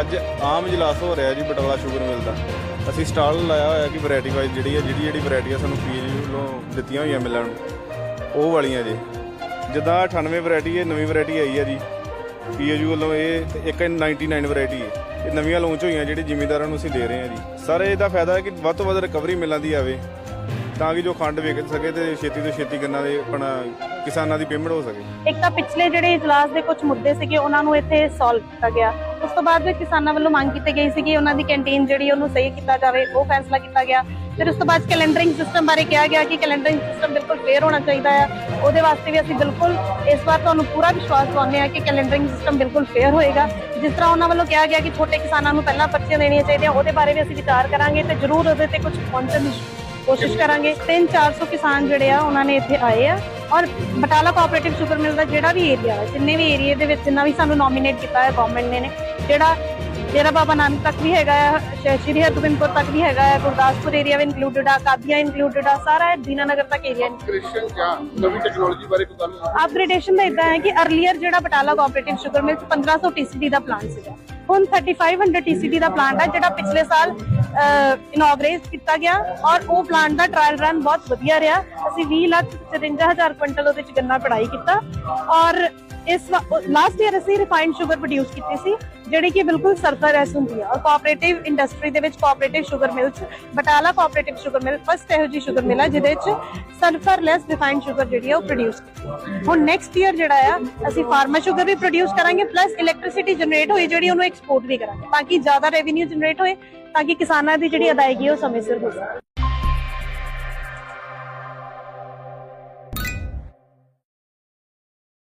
ਅੱਜ ਆਮ ਇਜਲਾਸ ਹੋ ਰਿਹਾ ਜੀ ਬਟਾਲਾ ਸ਼ੂਗਰ ਮਿਲ ਦਾ। ਅਸੀਂ ਸਟਾਲ ਲਾਇਆ ਹੋਇਆ ਕਿ ਵੈਰਾਈਟੀ ਵਾਈਜ਼ ਜਿਹੜੀ ਹੈ, ਜਿਹੜੀ ਜਿਹੜੀ ਵੈਰਾਈਟੀਆਂ ਸਾਨੂੰ ਪੀਜੀ ਵੱਲੋਂ ਦਿੱਤੀਆਂ ਹੋਈਆਂ ਮਿਲਣ। ਨੂੰ ਉਹ ਵਾਲੀਆਂ ਜੀ। ਜਿੱਦਾਂ 98 ਵੈਰਾਈਟੀ ਹੈ, ਨਵੀਂ ਵੈਰਾਈਟੀ ਆਈ ਹੈ ਜੀ। ਪੀਏਯੂ ਵੱਲੋਂ ਇਹ ਤੇ ਇੱਕ 99 ਵੈਰਾਈਟੀ ਹੈ। ਇਹ ਨਵੀਆਂ ਲਾਂਚ ਹੋਈਆਂ ਜਿਹੜੀ ਜ਼ਿਮੀਦਾਰਾਂ ਨੂੰ ਅਸੀਂ ਦੇ ਰਹੇ ਹਾਂ ਜੀ। ਸਰ, ਇਹਦਾ ਫਾਇਦਾ ਹੈ ਕਿ ਵੱਧ ਤੋਂ ਵੱਧ ਰਿਕਵਰੀ ਮਿਲਾਂ ਦੀ ਆਵੇ, ਤਾਂ ਕਿ ਜੋ ਖੰਡ ਵਿਕ ਸਕੇ ਤੇ ਛੇਤੀ ਤੋਂ ਛੇਤੀ ਗੰਨਾ ਦੇ ਆਪਣਾ ਕਿਸਾਨਾਂ ਦੀ ਪੇਮੈਂਟ ਹੋ ਸਕੇ। ਇੱਕ ਤਾਂ ਪਿਛਲੇ ਜਿਹੜੇ ਇਜਲਾਸ ਦੇ ਕੁਝ ਮੁੱਦੇ ਸੀਗੇ, ਉਹਨਾਂ ਨੂੰ ਇੱਥੇ ਸੋਲਵ ਕੀਤਾ ਗਿਆ। ਉਸ ਤੋਂ ਬਾਅਦ ਵਿੱਚ ਕਿਸਾਨਾਂ ਵੱਲੋਂ ਮੰਗ ਕੀਤੀ ਗਈ ਸੀ ਕਿ ਉਹਨਾਂ ਦੀ ਕੈਂਟੀਨ ਜਿਹੜੀ ਉਹਨੂੰ ਸਹੀ ਕੀਤਾ ਜਾਵੇ, ਉਹ ਫੈਸਲਾ ਕੀਤਾ ਗਿਆ। ਫਿਰ ਉਸ ਤੋਂ ਬਾਅਦ ਕੈਲੰਡਰਿੰਗ ਸਿਸਟਮ ਬਾਰੇ ਕਿਹਾ ਗਿਆ ਕਿ ਕੈਲੰਡਰਿੰਗ ਸਿਸਟਮ ਬਿਲਕੁਲ ਫੇਅਰ ਹੋਣਾ ਚਾਹੀਦਾ ਹੈ ਉਹਦੇ ਵਾਸਤੇ ਵੀ ਅਸੀਂ ਬਿਲਕੁਲ ਇਸ ਵਾਰ ਤੁਹਾਨੂੰ ਪੂਰਾ ਵਿਸ਼ਵਾਸ ਦਿਵਾਉਂਦੇ ਹਾਂ ਕਿ ਕੈਲੰਡਰਿੰਗ ਸਿਸਟਮ ਬਿਲਕੁਲ ਫੇਅਰ ਹੋਏਗਾ। ਜਿਸ ਤਰ੍ਹਾਂ ਉਹਨਾਂ ਵੱਲੋਂ ਕਿਹਾ ਗਿਆ ਕਿ ਛੋਟੇ ਕਿਸਾਨਾਂ ਨੂੰ ਪਹਿਲਾਂ ਪਰਚੀਆਂ ਦੇਣੀਆਂ ਚਾਹੀਦੀਆਂ, ਉਹਦੇ ਬਾਰੇ ਵੀ ਅਸੀਂ ਵਿਚਾਰ ਕਰਾਂਗੇ ਤੇ ਜ਼ਰੂਰ ਉਹਦੇ ਤੇ ਕੁਝ ਪਹੁੰਚਣ ਦੀ ਕੋਸ਼ਿਸ਼ ਕਰਾਂਗੇ। 3-400 ਕਿਸਾਨ ਜਿਹੜੇ ਆ, ਉਹਨਾਂ ਨੇ ਇੱਥੇ ਆਏ ਆ। ਔਰ ਬਟਾਲਾ ਕੋਆਪਰੇਟਿਵ ਸ਼ੂਗਰ ਮਿਲ ਦਾ ਜਿਹੜਾ ਵੀ ਏਰੀਆ ਹੈ ਜਿੰਨੇ ਵੀ ਏਰੀਏ ਦੇ ਵਿੱਚ ਜਿੰਨਾ ਵੀ ਸਾਨੂੰ ਨੋਮੀਨੇਟ ਕੀਤਾ ਹੈ ਗਵਰਨਮੈਂਟ ਨੇ ਨੇ ਜਿਹੜਾ ਡੇਰਾ ਬਾਬਾ ਨਾਨਕ ਤੱਕ ਵੀ ਹੈਗਾ ਸ਼- ਸ਼੍ਰੀ ਹਰਗੋਬਿੰਦਪੁਰ ਤੱਕ ਵੀ ਹੈਗਾ ਆ ਗੁਰਦਾਸਪੁਰ ਏਰੀਆ ਵੀ ਇਨਕਲੂਡਡ ਆ ਕਾਦੀਆਂ ਇਨਕਲੂਡਡ ਆ ਸਾਰਾ ਹੈ ਦੀਨਾਨਗਰ ਤੱਕ ਏਰੀਆ ਕ੍ਰਿਸ਼ਨ ਜਾਂ ਨਵੀਂ ਟੈਕਨੋਲੋਜੀ ਬਾਰੇ ਕੋਈ ਗੱਲ ਅਪਗ੍ਰੇਡੇਸ਼ਨ ਦਾ ਇਦਾਂ ਹੈ ਕਿ ਅਰਲੀਅਰ ਜਿਹੜਾ ਬਟਾਲਾ ਕੋਆਪਰੇਟਿਵ ਸ਼ੂਗਰ ਮਿਲ 'ਚ 1500 TCD ਦਾ ਪਲਾਂਟ ਸੀਗਾ। ਹੁਣ 3500 TCD ਦਾ ਪਲਾਂਟ ਹੈ ਜਿਹੜਾ ਪਿਛਲੇ ਸਾਲ ਇਨੋਗਰੇਟ ਕੀਤਾ ਗਿਆ ਔਰ ਉਹ ਪਲਾਂਟ ਦਾ ਟ੍ਰਾਇਲ ਰਨ ਬਹੁਤ ਵਧੀਆ ਰਿਹਾ। ਅਸੀਂ 20 ਲੱਖ 54000 ਕੁਇੰਟਲ ਉਹਦੇ ਚ ਗੰਨਾ ਪੜਾਈ ਕੀਤਾ ਔਰ ਇਸ ਲਾਸਟ ਈਅਰ ਅਸੀਂ ਰਿਫਾਈਨਡ ਸ਼ੂਗਰ ਪ੍ਰੋਡਿਊਸ ਕੀਤੀ ਸੀ, ਜਿਹੜੀ ਕਿ ਬਿਲਕੁਲ ਸਰਫਲੈਸ ਹੁੰਦੀ ਹੈ ਔਰ ਕੋਆਪਰੇਟਿਵ ਇੰਡਸਟਰੀ ਦੇ ਵਿੱਚ cooperative sugar mills Batala cooperative sugar mill first ਇਹੋ ਜੀ ਸ਼ੂਗਰ ਮਿਲ ਜਿਹਦੇ ਵਿੱਚ ਸਰਫਲੈਸ ਰਿਫਾਈਨਡ ਸ਼ੂਗਰ ਜਿਹੜੀ ਹੈ ਉਹ ਪ੍ਰੋਡਿਊਸ ਕੀਤੀ ਹੁਣ ਨੈਕਸਟ ਈਅਰ ਜਿਹੜਾ ਆ, ਅਸੀਂ ਫਾਰਮਾ ਸ਼ੂਗਰ ਵੀ ਪ੍ਰੋਡਿਊਸ ਕਰਾਂਗੇ ਪਲੱਸ ਇਲੈਕਟ੍ਰਿਸਿਟੀ ਜਨਰੇਟ ਹੋਈ ਜਿਹੜੀ ਉਹਨੂੰ ਐਕਸਪੋਰਟ ਵੀ ਕਰਾਂਗੇ, ਤਾਂ ਕਿ ਜ਼ਿਆਦਾ ਰੈਵਨਿਊ ਜਨਰੇਟ ਹੋਏ, ਤਾਂ ਕਿ ਕਿਸਾਨਾਂ ਦੀ ਜਿਹੜੀ ਅਦਾਇਗੀ ਉਹ ਸਮੇਂ ਸਿਰ ਹੋ ਸਕੇ।